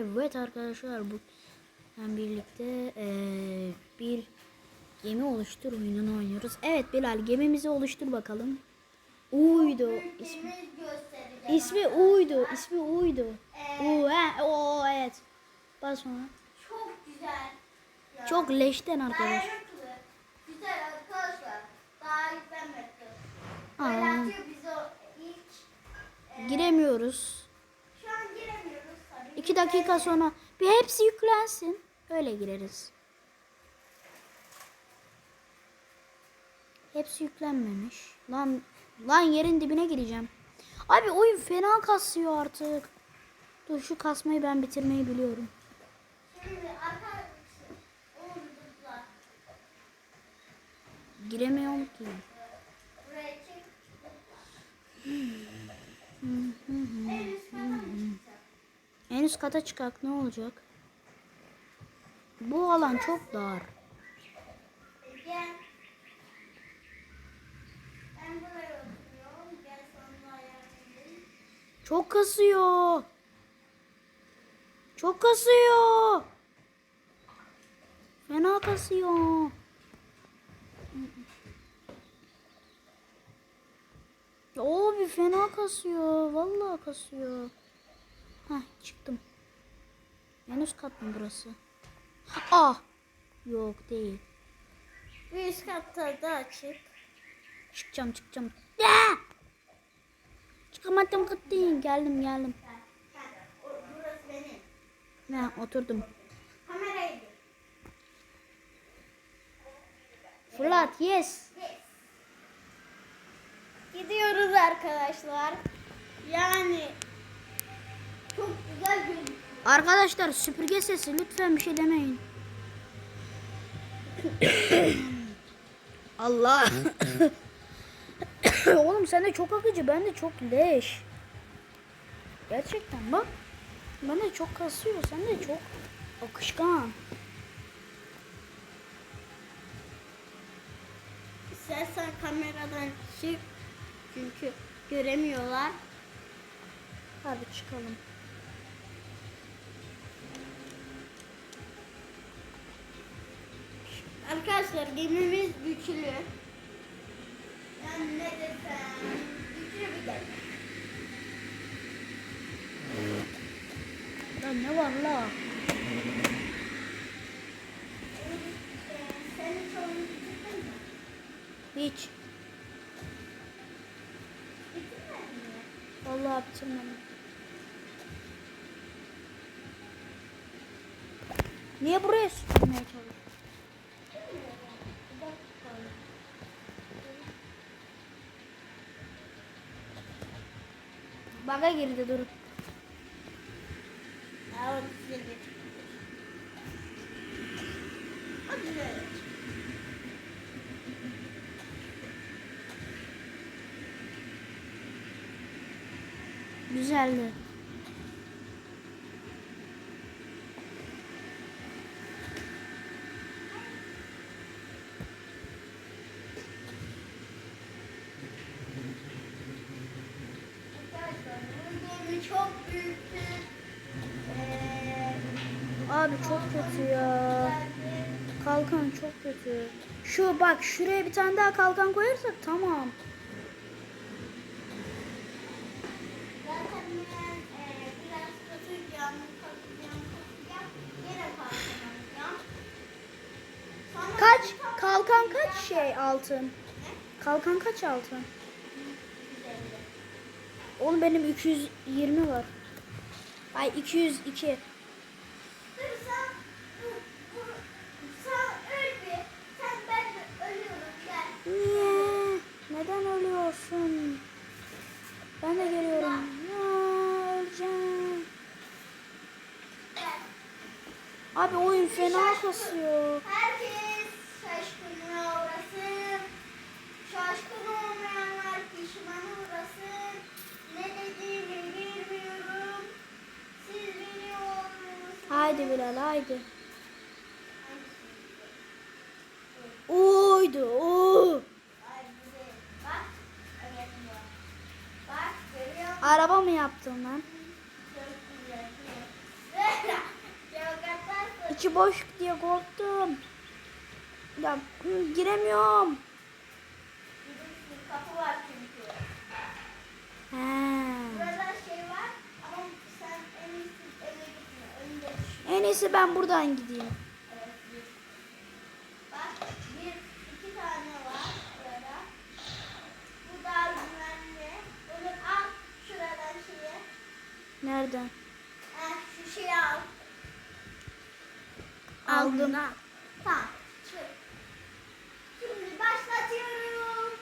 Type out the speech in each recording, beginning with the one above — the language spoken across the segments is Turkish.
Evet arkadaşlar bu ben birlikte eee, bir gemi oluştur oyununu oynuyoruz. Evet Bilal gemimizi oluştur bakalım. Uydu. İsmi, İsmi Uydu. İsmi Uydu. U, he, o, evet. Bas ona. Çok güzel. Ya. Çok leşten arkadaş. Güzel arkadaşlar. Daha ilk. Giremiyoruz. Şu an giremiyoruz tabii. İki dakika sonra bir hepsi yüklensin. Öyle gireriz. Hepsi yüklenmemiş. Lan lan yerin dibine gireceğim. Abi oyun fena kasıyor artık. Dur şu kasmayı ben bitirmeyi biliyorum. Giremiyorum ki. Buraya çık. En üst kata mı çıkacak? En üst kata çıkak ne olacak? Bu alan çok dar. Çok kasıyor. Çok kasıyor. Fena kasıyor. Abi fena kasıyor. Vallahi kasıyor. Heh çıktım. En üst kat mı burası? Ah. Yok değil. Bir üst katta da açık. Çıkacağım çıkacağım. Ya! Çıkamadım gitti. Geldim geldim. Burası benim. Ne oturdum. Kameraydı. Fırlat yes. Yes. Gidiyoruz arkadaşlar. Yani çok güzel gözüküyor. Arkadaşlar süpürge sesi lütfen bir şey demeyin. Allah. Oğlum sen de çok akıcı ben de çok leş. Gerçekten bak. Ben de çok kasıyor sen de çok akışkan. İstersen kameradan çık. Çünkü göremiyorlar. Hadi çıkalım. Arkadaşlar gemimiz güçlü. Yani ne desem güçlü bir gemi. Lan ne var la? Hiç. Mi? Vallahi bitirmedim. Niye buraya sürmeye çalışıyorsun? Baga girdi dur. Evet. Hadi böyle. Güzeldi. Arkadaşlar bu gemi çok büyüktü. Ee, Abi çok kötü ya. Kalkan çok kötü. Şu bak şuraya bir tane daha kalkan koyarsak tamam. E, Kaç? Kalkan kaç şey altın? Kalkan kaç altın? Oğlum benim 220 var. Ay 202. Dur sen, dur, dur. Sen öl bir. Sen ben de ölüyorum gel. Niye? Neden ölüyorsun? Ben de geliyorum. Ya öleceğim. Gel. Abi oyun fena kasıyor. Herkes şaşkınlığa uğrasın. Şaşkın olmayanlar pişman uğrasın. Ne dediğimi bilmiyorum. Siz biliyor musunuz? Haydi Bilal haydi. Görüyor musun? Araba mı yaptın lan? Çok güzel. İçi boş diye korktum. Ya giremiyorum. Kapı var çünkü. He. Burada şey var ama sen en iyisi eve gitme. Önünde düşün. En iyisi ben buradan gideyim. Evet, bir. Bak bir, iki tane var burada. Bu daha güvenli. Bunu al şuradan şeyi. Nereden? Ha, şu şeyi al. Tamam. Çık. Şimdi başlatıyorum.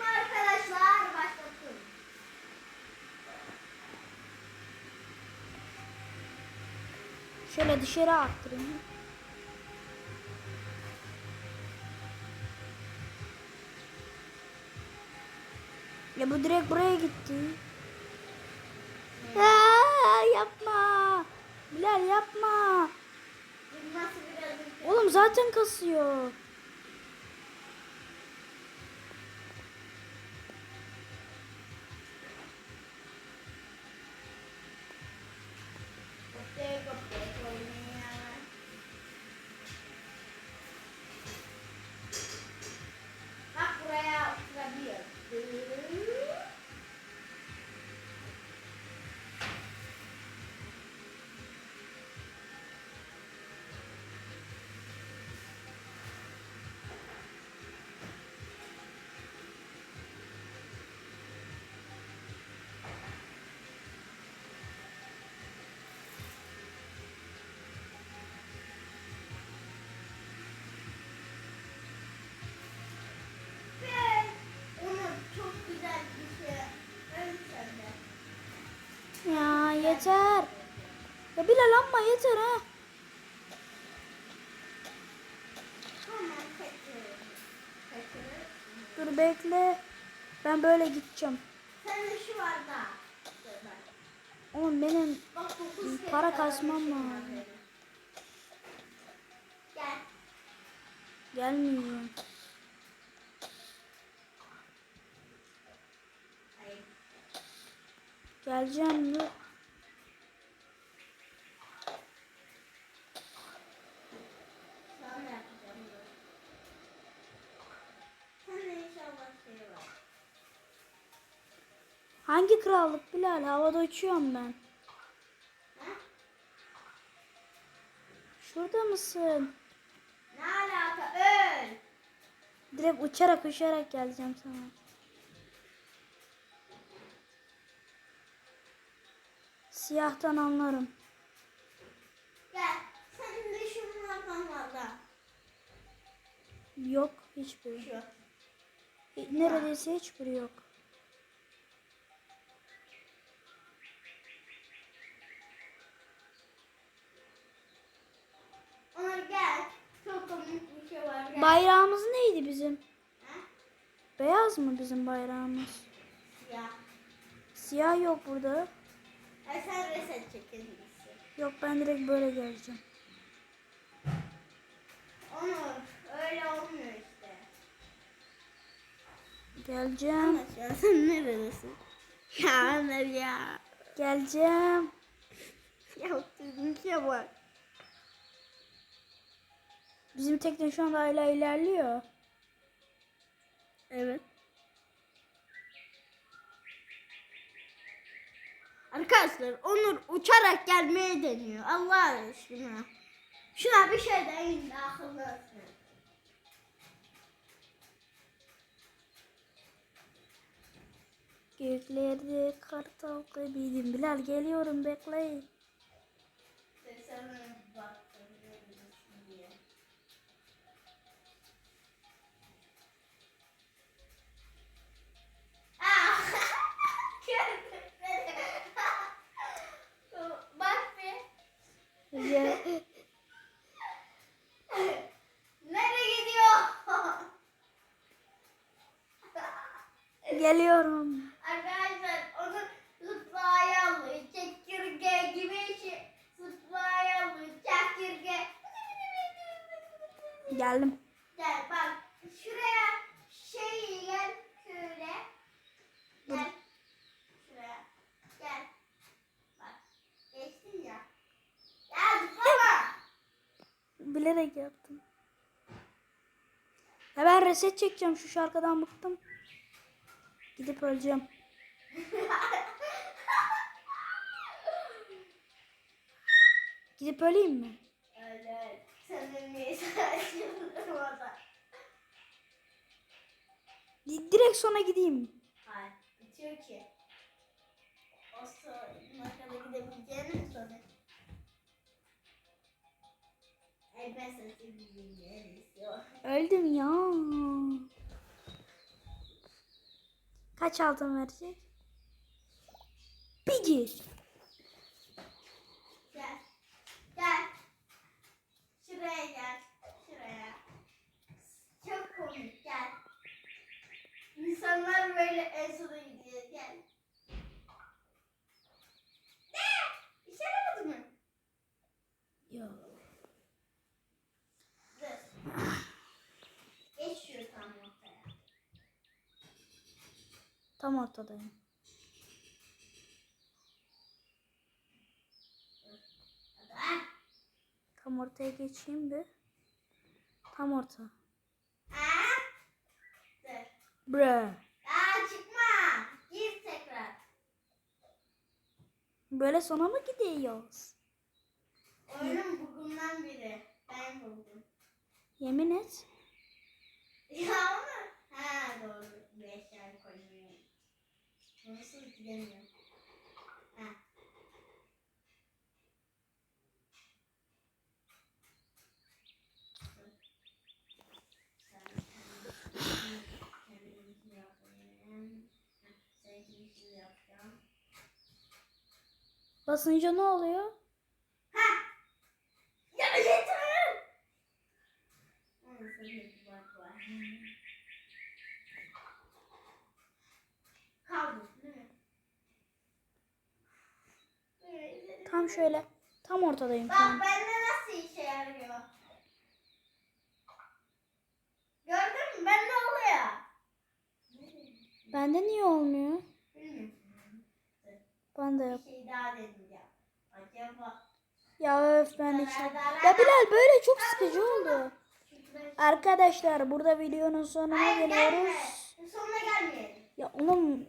Arkadaşlar başlatıyorum. Şöyle dışarı attırayım. Ya bu direkt buraya gitti. Aa, yapma. Bilal yapma. Bu nasıl biraz ülke? Oğlum zaten kasıyor. Kopya kopya oynayan. Bak buraya oturabiliyor. Ve onu çok güzel bir şey ön sende. Ya yeter. Ya Bilal amma yeter ha. Dur bekle. Ben böyle gideceğim. Sende şu var da. Oğlum benim Bak Para kasmam lazım. Gel. gelmiyor. Hayır. Geleceğim dur. Sana yapacağım dur. Sende inşallah şey var. Hangi krallık Bilal? Havada uçuyorum ben. Şurada mısın? Ne alaka? Öl. Direkt uçarak uçarak geleceğim sana. Siyahtan anlarım. Gel. Senin de şunlardan var da. Yok hiçbiri. Şu. E, Neredeyse hiçbiri yok. Onur gel. Çok komik bir şey var. Gel. Bayrağımız neydi bizim? Ha? Beyaz mı bizim bayrağımız? Ya. Siyah yok burada. Ay sen reset çekilmişsin. Yok ben direkt böyle geleceğim. Onur öyle olmuyor işte. Geleceğim. Ya sen neredesin? Ya Ömer ya. Geleceğim. Yaptığın bak. Bizim tekne şu anda hala ilerliyor. Evet. Arkadaşlar Onur uçarak gelmeye deniyor. Allah aşkına. Şuna bir şey deyin de akıllı olsun. Göklerde kartal gibiydim. Bilal geliyorum bekleyin. Seksene baktım Ya, Nereye gidiyor? geliyorum. Arkadaşlar onu zıplaya alıyor. Çekirge gibi şey. Zıplaya alıyor. Çekirge. Geldim. Gel bak şuraya şey gel şöyle. Gel. Şuraya. Gel. Bak. Geçtin ya. Ya zıplama. Bilerek yaptım. Ya ben reset çekeceğim şu şarkıdan bıktım. Gidip öleceğim. Gidip öleyim mi? Öyle. Senin niye çıldırmadan. Di- Direkt sona gideyim. Hayır. Bitiyor ki. O sonuna Öldüm ya. Kaç altın verecek? Bir gir. Gel. Gel. Şuraya gel. Şuraya. Çok komik gel. İnsanlar böyle en sona gidiyor. Gel. Ne? İşe yaramadı mı? Yok. Dur. Geç şu tam ortaya. Ah. Tam ortaya geçeyim bir. Tam orta. Bre. Aa çıkma. Gir tekrar. Böyle sona mı gidiyoruz? Oyunun bugundan biri. Ben buldum. Yemin et. Ya ama ha doğru. Koymuyorum. Nasıl gidemiyorum. Ha. Basınca ne oluyor? Ha! Ya yeter! Ama senin bir bak var. Kaldı değil mi? Böyle. Tam şöyle. Tam ortadayım Bak an. bende nasıl işe yarıyor? Gördün mü? Bende oluyor. Bende niye olmuyor? Bilmiyorum. Bende Bir yok. şey daha deneyeceğim. Acaba... Ya öf ben hiç... Ya Bilal böyle çok sıkıcı oldu. Arkadaşlar burada videonun sonuna Hayır gelme. geliyoruz. Sonuna gelmeyelim. Ya oğlum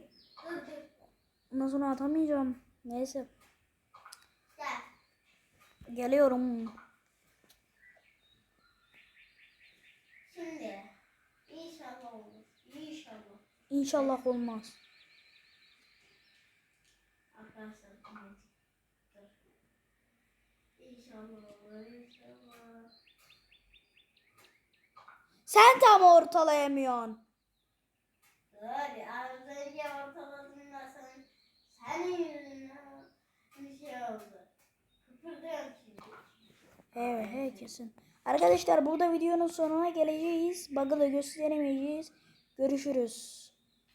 ondan sonra atamayacağım. Neyse. Gel. Geliyorum. Şimdi inşallah olur. İnşallah. İnşallah olmaz. Arkadaşlar. Sen tam ortalayamıyorsun. Dur az önce da sen, senin yüzünden bir şey oldu. Evet, he kesin. Arkadaşlar burada videonun sonuna geleceğiz. Bug'ı da gösteremeyeceğiz. Görüşürüz.